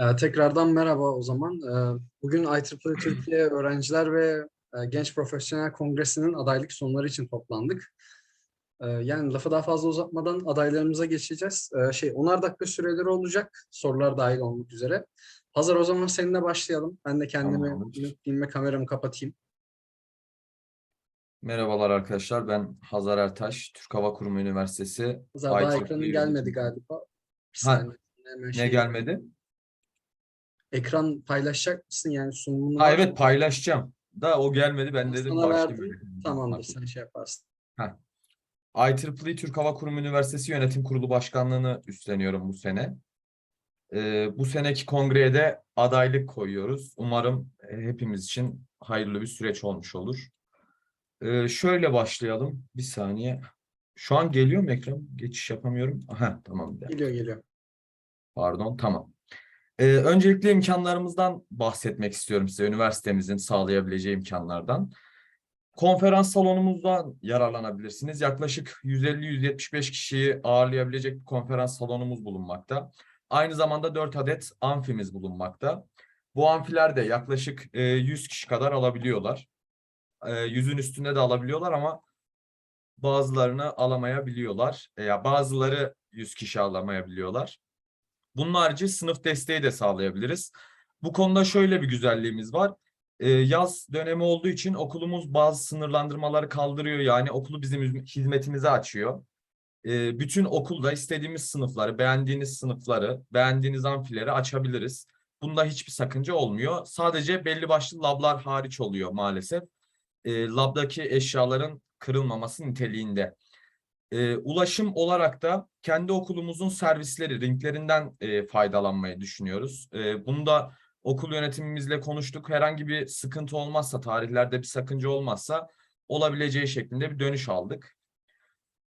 Ee, tekrardan merhaba o zaman. Ee, bugün IEEE Türkiye Öğrenciler ve e, Genç Profesyonel Kongresi'nin adaylık sonları için toplandık. Ee, yani lafı daha fazla uzatmadan adaylarımıza geçeceğiz. Ee, şey, 10'ar dakika süreleri olacak, sorular dahil olmak üzere. Hazır o zaman seninle başlayalım. Ben de kendimi, filme kameramı kapatayım. Merhabalar arkadaşlar. Ben Hazar Ertaş, Türk Hava Kurumu Üniversitesi. Hazır daha ekranın gelmedi galiba. Bir Ha, saniye, hemen Ne şey- gelmedi? Ekran paylaşacak mısın yani sunumunu? Ha evet paylaşacağım. Da o gelmedi. Ben dedim sana başlayayım. verdim. Tamamdır sen şey yaparsın. IEEE Türk Hava Kurumu Üniversitesi Yönetim Kurulu Başkanlığı'nı üstleniyorum bu sene. Ee, bu seneki kongreye de adaylık koyuyoruz. Umarım e, hepimiz için hayırlı bir süreç olmuş olur. Ee, şöyle başlayalım. Bir saniye. Şu an geliyor mu ekran? Geçiş yapamıyorum. Aha tamam. Geliyor geliyor. Pardon, tamam. Ee, öncelikle imkanlarımızdan bahsetmek istiyorum size, üniversitemizin sağlayabileceği imkanlardan. Konferans salonumuzdan yararlanabilirsiniz. Yaklaşık 150-175 kişiyi ağırlayabilecek bir konferans salonumuz bulunmakta. Aynı zamanda 4 adet amfimiz bulunmakta. Bu amfiler de yaklaşık e, 100 kişi kadar alabiliyorlar. E, 100'ün üstünde de alabiliyorlar ama bazılarını alamayabiliyorlar. E, Ya bazıları 100 kişi alamayabiliyorlar. Bunun harici sınıf desteği de sağlayabiliriz. Bu konuda şöyle bir güzelliğimiz var. Ee, yaz dönemi olduğu için okulumuz bazı sınırlandırmaları kaldırıyor. Yani okulu bizim hizm- hizmetimize açıyor. Ee, bütün okulda istediğimiz sınıfları, beğendiğiniz sınıfları, beğendiğiniz amfileri açabiliriz. Bunda hiçbir sakınca olmuyor. Sadece belli başlı lablar hariç oluyor maalesef. Ee, labdaki eşyaların kırılmaması niteliğinde. E, ulaşım olarak da kendi okulumuzun servisleri, ringlerinden e, faydalanmayı düşünüyoruz. E, bunu da okul yönetimimizle konuştuk. Herhangi bir sıkıntı olmazsa, tarihlerde bir sakınca olmazsa olabileceği şeklinde bir dönüş aldık.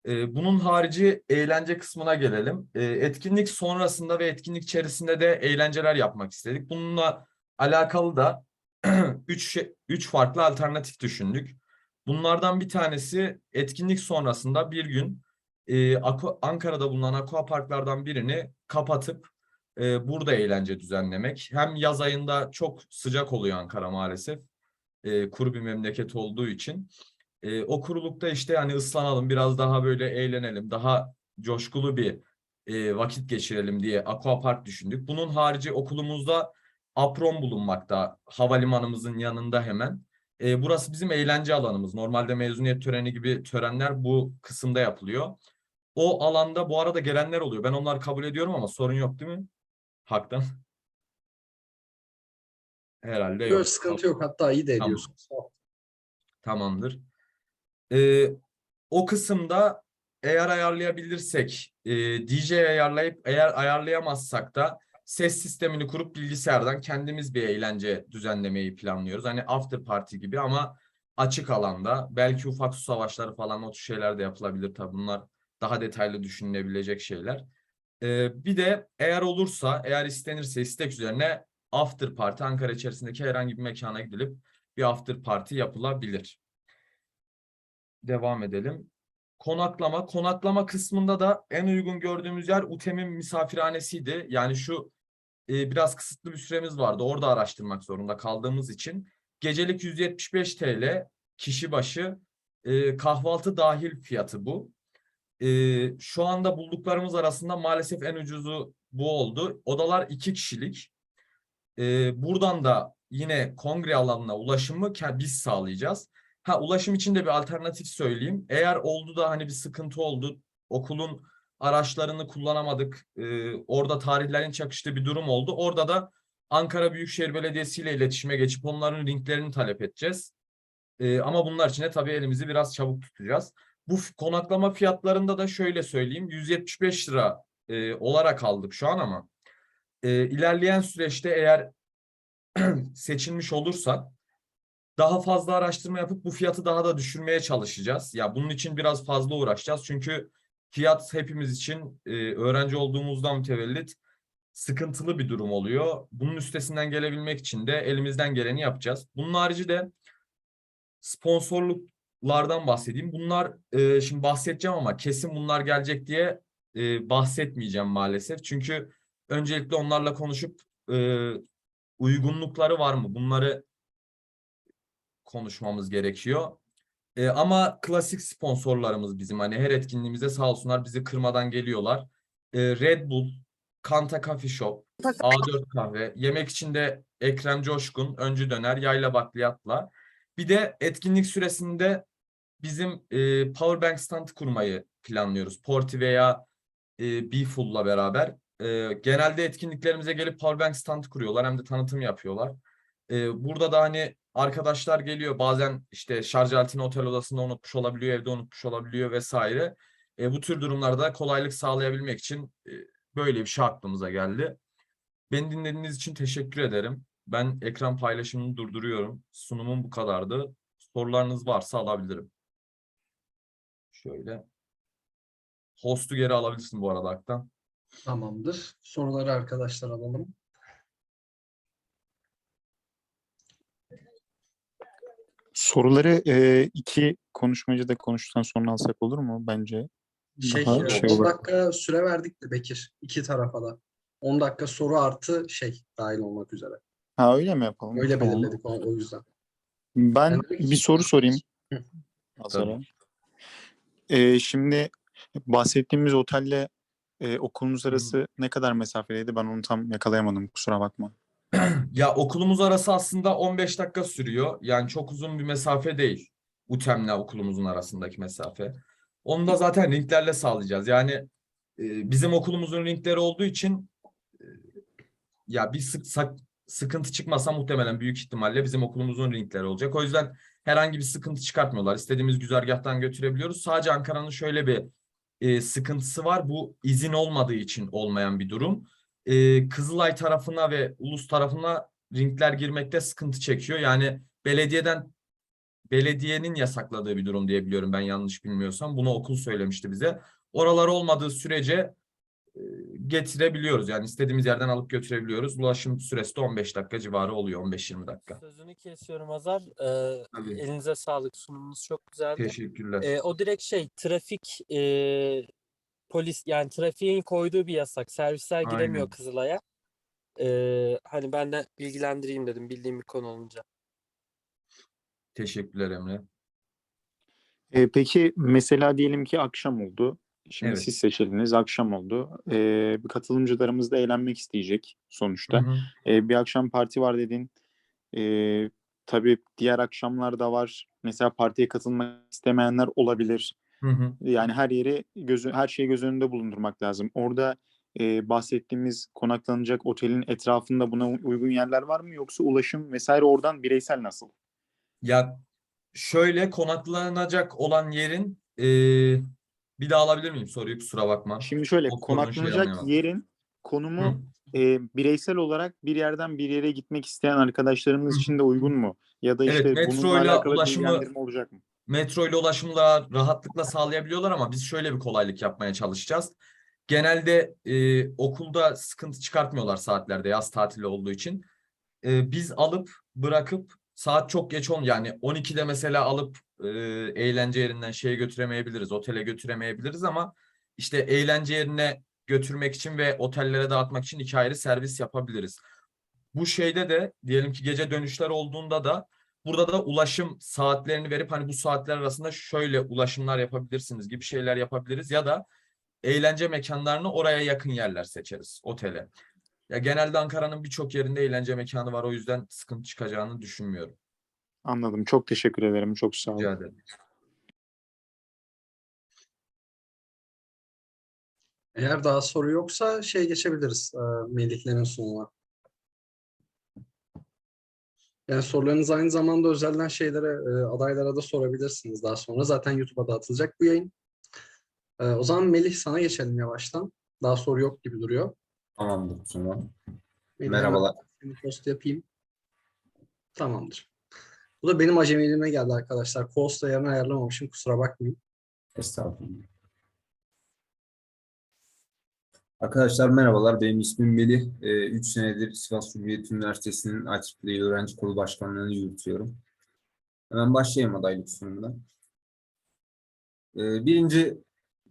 E, bunun harici eğlence kısmına gelelim. E, etkinlik sonrasında ve etkinlik içerisinde de eğlenceler yapmak istedik. Bununla alakalı da üç, şey- üç farklı alternatif düşündük. Bunlardan bir tanesi etkinlik sonrasında bir gün e, Ankara'da bulunan aqua parklardan birini kapatıp e, burada eğlence düzenlemek. Hem yaz ayında çok sıcak oluyor Ankara maalesef. E, kuru bir memleket olduğu için. E, o kurulukta işte hani ıslanalım, biraz daha böyle eğlenelim, daha coşkulu bir e, vakit geçirelim diye aqua park düşündük. Bunun harici okulumuzda apron bulunmakta havalimanımızın yanında hemen. E, burası bizim eğlence alanımız. Normalde mezuniyet töreni gibi törenler bu kısımda yapılıyor. O alanda bu arada gelenler oluyor. Ben onları kabul ediyorum ama sorun yok değil mi? Haktan. Herhalde Yok, yok. sıkıntı yok hatta iyi de Tamam. ediyorsun. Ol. Tamamdır. Ee, o kısımda eğer ayarlayabilirsek e, DJ ayarlayıp eğer ayarlayamazsak da ses sistemini kurup bilgisayardan kendimiz bir eğlence düzenlemeyi planlıyoruz. Hani after party gibi ama açık alanda belki ufak su savaşları falan o tür şeyler de yapılabilir tabii bunlar daha detaylı düşünülebilecek şeyler. Ee, bir de eğer olursa eğer istenirse istek üzerine after party Ankara içerisindeki herhangi bir mekana gidilip bir after party yapılabilir. Devam edelim. Konaklama. Konaklama kısmında da en uygun gördüğümüz yer UTEM'in misafirhanesiydi. Yani şu e, biraz kısıtlı bir süremiz vardı. Orada araştırmak zorunda kaldığımız için. Gecelik 175 TL kişi başı e, kahvaltı dahil fiyatı bu. E, şu anda bulduklarımız arasında maalesef en ucuzu bu oldu. Odalar iki kişilik. E, buradan da yine kongre alanına ulaşımı biz sağlayacağız. Ha ulaşım için de bir alternatif söyleyeyim. Eğer oldu da hani bir sıkıntı oldu, okulun araçlarını kullanamadık, e, orada tarihlerin çakıştığı bir durum oldu. Orada da Ankara Büyükşehir Belediyesi ile iletişime geçip onların linklerini talep edeceğiz. E, ama bunlar için de tabii elimizi biraz çabuk tutacağız. Bu konaklama fiyatlarında da şöyle söyleyeyim, 175 lira e, olarak aldık şu an ama e, ilerleyen süreçte eğer seçilmiş olursak daha fazla araştırma yapıp bu fiyatı daha da düşürmeye çalışacağız. Ya bunun için biraz fazla uğraşacağız. Çünkü fiyat hepimiz için e, öğrenci olduğumuzdan mütevellit sıkıntılı bir durum oluyor. Bunun üstesinden gelebilmek için de elimizden geleni yapacağız. Bunun harici de sponsorluklardan bahsedeyim. Bunlar e, şimdi bahsedeceğim ama kesin bunlar gelecek diye e, bahsetmeyeceğim maalesef. Çünkü öncelikle onlarla konuşup e, uygunlukları var mı? Bunları konuşmamız gerekiyor. E, ama klasik sponsorlarımız bizim hani her etkinliğimize sağ olsunlar bizi kırmadan geliyorlar. E, Red Bull, Kanta Coffee Shop, A4 Kahve, yemek için de Ekrem Coşkun, Öncü Döner, Yayla Bakliyat'la. Bir de etkinlik süresinde bizim e, Powerbank stand kurmayı planlıyoruz. Porti veya e, Beeful'la beraber. E, genelde etkinliklerimize gelip Powerbank stand kuruyorlar hem de tanıtım yapıyorlar. E, burada da hani arkadaşlar geliyor bazen işte şarj aletini otel odasında unutmuş olabiliyor, evde unutmuş olabiliyor vesaire. E, bu tür durumlarda kolaylık sağlayabilmek için e, böyle bir şey aklımıza geldi. Beni dinlediğiniz için teşekkür ederim. Ben ekran paylaşımını durduruyorum. Sunumum bu kadardı. Sorularınız varsa alabilirim. Şöyle. Host'u geri alabilirsin bu arada Aktan. Tamamdır. Soruları arkadaşlar alalım. Soruları e, iki konuşmacı da konuştuktan sonra alsak olur mu bence? Şey, Daha e, şey 10 olur. dakika süre verdik de Bekir. iki tarafa da. 10 dakika soru artı şey dahil olmak üzere. Ha öyle mi yapalım? Öyle Tamam. belirledik o, o yüzden. Ben Yani bir soru sorayım. Hı. Hazara. E, şimdi bahsettiğimiz otelle e, okulumuz arası ne kadar mesafeliydi? Ben onu tam yakalayamadım. Kusura bakma. Ya okulumuz arası aslında 15 dakika sürüyor. Yani çok uzun bir mesafe değil. UTEM'le okulumuzun arasındaki mesafe. Onu da zaten linklerle sağlayacağız. Yani e, bizim okulumuzun linkleri olduğu için e, ya bir sık, sak- sıkıntı çıkmasa muhtemelen büyük ihtimalle bizim okulumuzun linkleri olacak. O yüzden herhangi bir sıkıntı çıkartmıyorlar. İstediğimiz güzergahtan götürebiliyoruz. Sadece Ankara'nın şöyle bir e, sıkıntısı var. Bu izin olmadığı için olmayan bir durum e, Kızılay tarafına ve Ulus tarafına ringler girmekte sıkıntı çekiyor. Yani belediyeden belediyenin yasakladığı bir durum diye biliyorum ben yanlış bilmiyorsam. Bunu okul söylemişti bize. Oralar olmadığı sürece e, getirebiliyoruz. Yani istediğimiz yerden alıp götürebiliyoruz. Ulaşım süresi de 15 dakika civarı oluyor. 15-20 dakika. Sözünü kesiyorum Azar. Ee, Tabii. elinize sağlık. Sunumunuz çok güzeldi. Teşekkürler. Ee, o direkt şey trafik e, polis yani trafiğin koyduğu bir yasak. Servisler giremiyor Aynen. Kızılay'a. Ee, hani ben de bilgilendireyim dedim bildiğim bir konu olunca. Teşekkürler Emre. E, peki mesela diyelim ki akşam oldu. Şimdi Evet. siz seçildiniz. Akşam oldu. E, bir katılımcılarımız da eğlenmek isteyecek sonuçta. Hı hı. E, bir akşam parti var dedin. E, tabii diğer akşamlar da var. Mesela partiye katılmak istemeyenler olabilir. Hı hı. Yani her yeri gözü her şeyi göz önünde bulundurmak lazım. Orada e, bahsettiğimiz konaklanacak otelin etrafında buna uygun yerler var mı yoksa ulaşım vesaire oradan bireysel nasıl? Ya şöyle konaklanacak olan yerin e, bir daha alabilir miyim soruyu kusura bakma. Şimdi şöyle O konaklanacak anlayamadım. yerin konumu Hı. e, bireysel olarak bir yerden bir yere gitmek isteyen arkadaşlarımız Hı. için de uygun mu? Ya da Evet, işte bununla metroyla alakalı ulaşımı- bilgilendirme olacak mı? Metro ile ulaşımla rahatlıkla sağlayabiliyorlar ama biz şöyle bir kolaylık yapmaya çalışacağız. Genelde e, okulda sıkıntı çıkartmıyorlar saatlerde yaz tatili olduğu için. E, biz alıp bırakıp saat çok geç on yani 12'de mesela alıp e, eğlence yerinden şeye götüremeyebiliriz, otele götüremeyebiliriz ama işte eğlence yerine götürmek için ve otellere dağıtmak için iki ayrı servis yapabiliriz. Bu şeyde de diyelim ki gece dönüşler olduğunda da Burada da ulaşım saatlerini verip hani bu saatler arasında şöyle ulaşımlar yapabilirsiniz gibi şeyler yapabiliriz ya da eğlence mekanlarını oraya yakın yerler seçeriz otele. Ya genelde Ankara'nın birçok yerinde eğlence mekanı var o yüzden sıkıntı çıkacağını düşünmüyorum. Anladım. Çok teşekkür ederim. Çok sağ olun. Rica ederim. Eğer daha soru yoksa şey geçebiliriz e, Melihlerin sunumuna. Yani sorularınız aynı zamanda özelden şeylere, e, adaylara da sorabilirsiniz daha sonra. Zaten YouTube'a da atılacak bu yayın. E, o zaman Melih sana geçelim yavaştan. Daha soru yok gibi duruyor. Tamamdır. Melih, Merhabalar. seni post yapayım. Tamamdır. Bu da benim acemiliğime geldi arkadaşlar. Post ayarını ayarlamamışım. Kusura bakmayın. Estağfurullah. Arkadaşlar merhabalar. Benim ismim Melih. 3 senedir Sivas Cumhuriyet Üniversitesi'nin IEEE Öğrenci Kolu Başkanlığı'nı yürütüyorum. Hemen başlayayım adaylık sunumuna. Ee, Birinci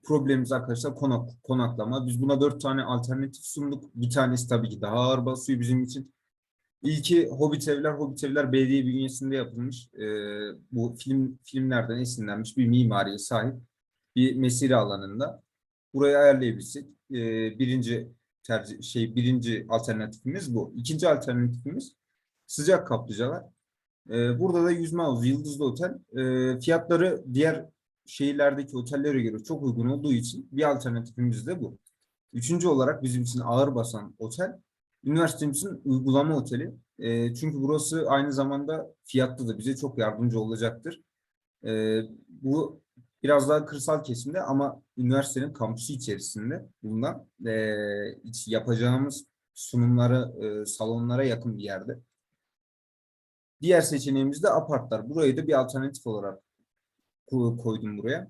problemimiz arkadaşlar konak, konaklama. Biz buna dört tane alternatif sunduk. Bir tanesi tabii ki daha ağır basıyor bizim için. İlki Hobbit Evler. Hobbit Evler belediye bünyesinde yapılmış. Ee, bu film filmlerden esinlenmiş bir mimariye sahip bir mesire alanında. Burayı ayarlayabilsek e, birinci tercih şey birinci alternatifimiz bu. İkinci alternatifimiz sıcak kaplıcalar. Ee, burada da yüzme havuzu, yıldızlı otel. Ee, fiyatları diğer şehirlerdeki otellere göre çok uygun olduğu için bir alternatifimiz de bu. Üçüncü olarak bizim için ağır basan otel, üniversitemizin uygulama oteli. Ee, çünkü burası aynı zamanda fiyatta da bize çok yardımcı olacaktır. Ee, bu biraz daha kırsal kesimde ama üniversitenin kampüsü içerisinde bulunan iç- yapacağımız sunumlara, ee, salonlara yakın bir yerde. Diğer seçeneğimiz de apartlar. Burayı da bir alternatif olarak ko- koydum buraya.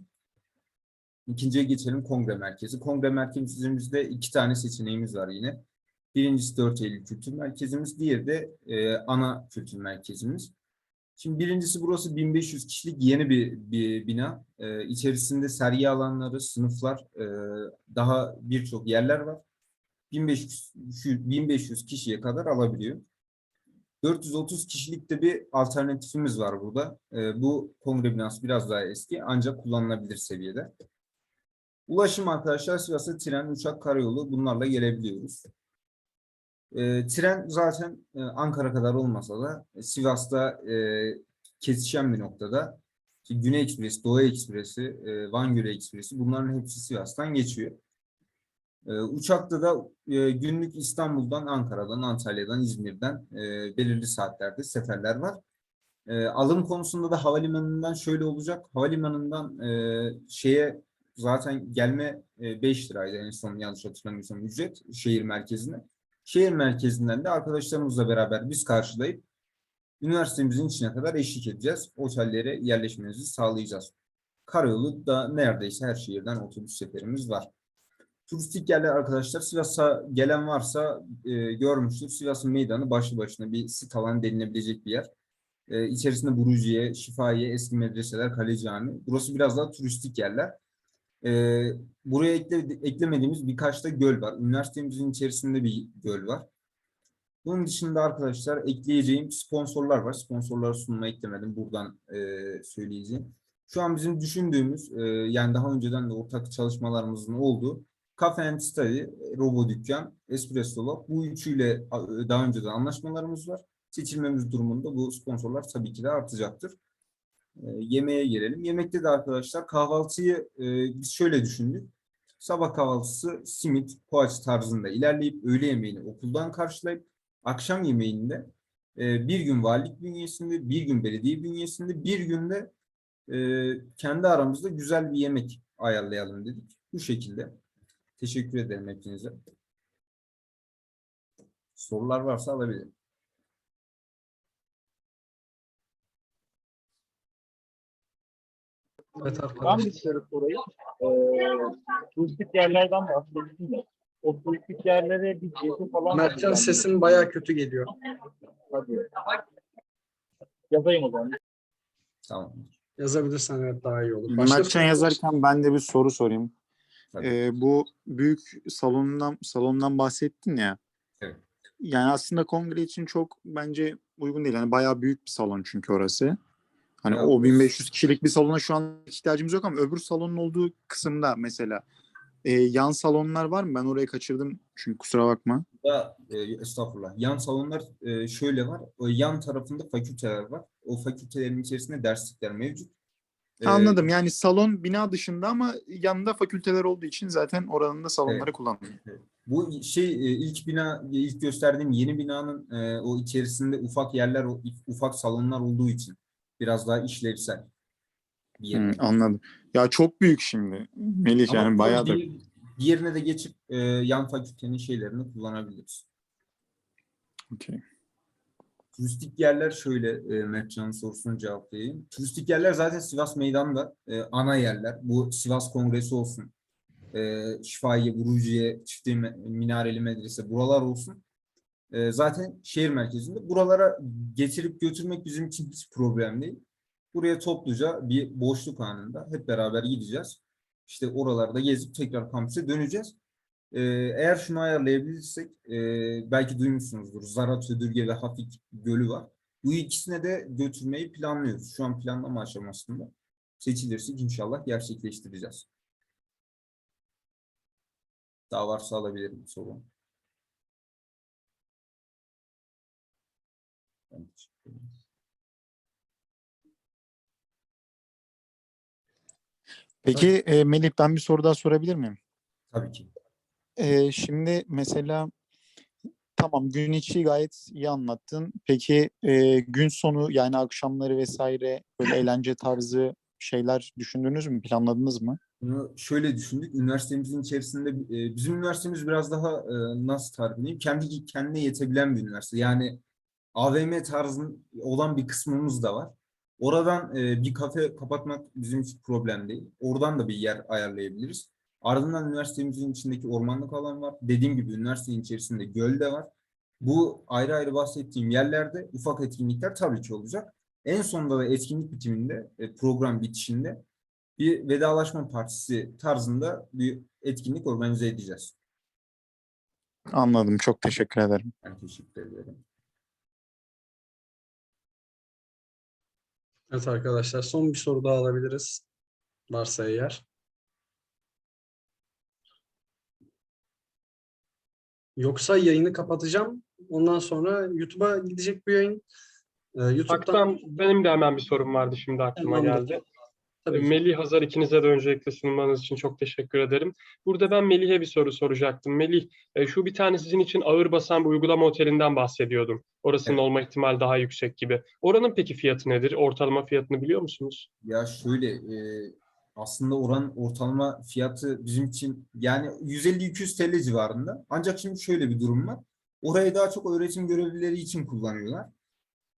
İkinciye geçelim kongre merkezi. Kongre merkezimizde iki tane seçeneğimiz var yine. Birincisi 4 Eylül Kültür Merkezimiz, diğeri de e, ana kültür merkezimiz. Şimdi birincisi burası 1500 kişilik yeni bir, bir bina. E, içerisinde sergi alanları, sınıflar, e, daha birçok yerler var. 1500, şu 1500 kişiye kadar alabiliyor. 430 kişilik de bir alternatifimiz var burada. Ee, bu kongre binası biraz daha eski ancak kullanılabilir seviyede. Ulaşım arkadaşlar Sivas'a tren, uçak, karayolu bunlarla gelebiliyoruz. Ee, tren zaten e, Ankara kadar olmasa da e, Sivas'ta e, kesişen bir noktada. İşte Güney Ekspresi, Doğu Ekspresi, e, Van Gölü Ekspresi bunların hepsi Sivas'tan geçiyor. Ee, uçakta da e, günlük İstanbul'dan, Ankara'dan, Antalya'dan, İzmir'den e, belirli saatlerde seferler var. E, alım konusunda da havalimanından şöyle olacak. Havalimanından e, şeye zaten gelme e, 5 liraydı en son yanlış hatırlamıyorsam ücret şehir merkezine. Şehir merkezinden de arkadaşlarımızla beraber biz karşılayıp üniversitemizin içine kadar eşlik edeceğiz. Otellere yerleşmenizi sağlayacağız. Karayolu da neredeyse her şehirden otobüs seferimiz var. Turistik yerler arkadaşlar Sivas'a gelen varsa e, görmüştür. Sivas'ın meydanı başlı başına bir sit alanı denilebilecek bir yer. E, içerisinde Buruciye, Şifahiye, eski medreseler, Kale Cami. Burası biraz daha turistik yerler. E, buraya ekle, eklemediğimiz birkaç da göl var. Üniversitemizin içerisinde bir göl var. Bunun dışında arkadaşlar ekleyeceğim sponsorlar var. Sponsorları sunuma eklemedim. Buradan e, söyleyeceğim. Şu an bizim düşündüğümüz, e, yani daha önceden de ortak çalışmalarımızın olduğu Cafe and Study, Robo Dükkan, Espresso Lab. Bu üçüyle a, daha önceden anlaşmalarımız var. Seçilmemiz durumunda bu sponsorlar tabii ki de artacaktır. E, yemeğe gelelim. Yemekte de arkadaşlar kahvaltıyı e, biz şöyle düşündük. Sabah kahvaltısı simit, poğaça tarzında ilerleyip öğle yemeğini okuldan karşılayıp akşam yemeğinde e, bir gün valilik bünyesinde, bir gün belediye bünyesinde, bir günde e, kendi aramızda güzel bir yemek ayarlayalım dedik. Bu şekilde. Teşekkür ederim hepinize. Sorular varsa alabilirim. Evet Ben arkadaşlar. bir soru sorayım. Ee, turistik yerlerden bahsettin de. O turistik yerlere bir gezi falan Mertcan sesin bayağı kötü geliyor. Hadi. Yazayım o zaman. Tamam. Yazabilirsen evet daha iyi olur. Başka Mertcan yazarken ben de bir soru sorayım. Tabii. Ee, bu büyük salondan salondan bahsettin ya. Evet. Yani aslında kongre için çok bence uygun değil. Yani bayağı büyük bir salon çünkü orası. Hani Ya, o 1500 kişilik bir salona şu an ihtiyacımız yok ama öbür salonun olduğu kısımda mesela e, yan salonlar var mı? Ben orayı kaçırdım çünkü kusura bakma. Da, e, estağfurullah. Yan salonlar e, şöyle var. O yan tarafında fakülteler var. O fakültelerin içerisinde derslikler mevcut. E, Anladım. Yani salon bina dışında ama yanında fakülteler olduğu için zaten oranın da salonları Evet. kullanılıyor. Bu şey e, ilk bina ilk gösterdiğim yeni binanın e, o içerisinde ufak yerler ufak salonlar olduğu için biraz daha işlevsel bir yer. Hı, anladım. Ya çok büyük şimdi. Melih Ama yani bayağı da. diğerine de geçip e, yan fakültenin şeylerini kullanabiliriz. Okey. Turistik yerler şöyle e, Mertcan'ın sorusunu cevaplayayım. Turistik yerler zaten Sivas Meydan'da e, ana yerler. Bu Sivas Kongresi olsun. E, Şifahiye, Buruciye, Çifte Minareli Medrese buralar olsun. E, zaten şehir merkezinde. Buralara getirip götürmek bizim için hiç problem değil. Buraya topluca bir boşluk anında hep beraber gideceğiz. İşte oralarda gezip tekrar kampüse döneceğiz. Ee, eğer şunu ayarlayabilirsek, e, belki duymuşsunuzdur. Zarat Ödürge ve Hafik Gölü var. Bu ikisine de götürmeyi planlıyoruz. Şu an planlama aşamasında. Seçilirsek inşallah gerçekleştireceğiz. Daha varsa alabilirim soru. Ben teşekkür ederim. Peki e, Melih ben bir soru daha sorabilir miyim? Tabii ki. E, şimdi mesela tamam gün içi gayet iyi anlattın. Peki e, gün sonu yani akşamları vesaire böyle eğlence tarzı şeyler düşündünüz mü? Planladınız mı? Bunu şöyle düşündük. Üniversitemizin içerisinde e, bizim üniversitemiz biraz daha e, nasıl tarif edeyim? Kendi kendine yetebilen bir üniversite. Yani AVM tarzın olan bir kısmımız da var. Oradan e, bir kafe kapatmak bizim için problem değil. Oradan da bir yer ayarlayabiliriz. Ardından üniversitemizin içindeki ormanlık alan var. Dediğim gibi üniversitenin içerisinde göl de var. Bu ayrı ayrı bahsettiğim yerlerde ufak etkinlikler tabii ki olacak. En sonunda da etkinlik bitiminde, e, program bitişinde bir vedalaşma partisi tarzında bir etkinlik organize edeceğiz. Anladım. Çok teşekkür ederim. Ben teşekkür ederim. Evet arkadaşlar son bir soru daha alabiliriz. Varsa eğer. Yoksa yayını kapatacağım. Ondan sonra YouTube'a gidecek bu yayın. Ee, YouTube'dan Aktan benim de hemen bir sorum vardı şimdi aklıma Tamamdır. geldi. Tabii. Melih Hazar ikinize de öncelikle sunmanız için çok teşekkür ederim. Burada ben Melih'e bir soru soracaktım. Melih, e, şu bir tane sizin için ağır basan bir uygulama otelinden bahsediyordum. Orasının Evet. olma ihtimali daha yüksek gibi. Oranın peki fiyatı nedir? Ortalama fiyatını biliyor musunuz? Ya şöyle e, aslında oranın ortalama fiyatı bizim için yani 150-200 TL civarında. Ancak şimdi şöyle bir durum var. Orayı daha çok öğretim görevlileri için kullanıyorlar.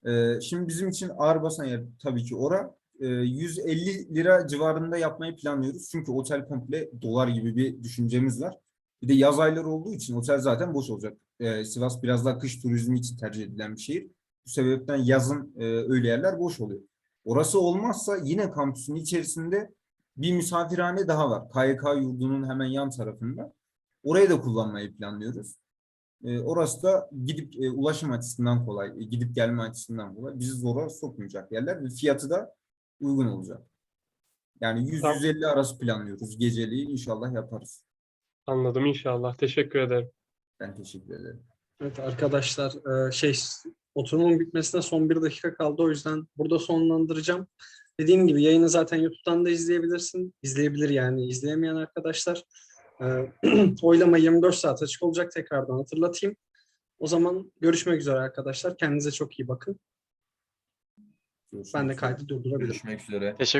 E, şimdi bizim için ağır basan yer tabii ki ora. E, 150 lira civarında yapmayı planlıyoruz. Çünkü otel komple dolar gibi bir düşüncemiz var. Bir de yaz ayları olduğu için otel zaten boş olacak. E, Sivas biraz daha kış turizmi için tercih edilen bir şehir. Bu sebepten yazın e, öyle yerler boş oluyor. Orası olmazsa yine kampüsün içerisinde bir misafirhane daha var. KYK yurdunun hemen yan tarafında. Orayı da kullanmayı planlıyoruz. E, orası da gidip e, ulaşım açısından kolay, e, gidip gelme açısından kolay. Bizi zora sokmayacak yerler ve fiyatı da uygun olacak. Yani Tamam. 100-150 arası planlıyoruz. Geceliği inşallah yaparız. Anladım inşallah. Teşekkür ederim. Ben teşekkür ederim. Evet arkadaşlar e, şey oturumun bitmesine son bir dakika kaldı o yüzden burada sonlandıracağım. Dediğim gibi yayını zaten YouTube'dan da izleyebilirsin. İzleyebilir yani izleyemeyen arkadaşlar. E, oylama 24 saat açık olacak tekrardan hatırlatayım. O zaman görüşmek üzere arkadaşlar. Kendinize çok iyi bakın. Görüşmek Ben de kaydı durdurabilirim. Görüşmek üzere. Teşekkür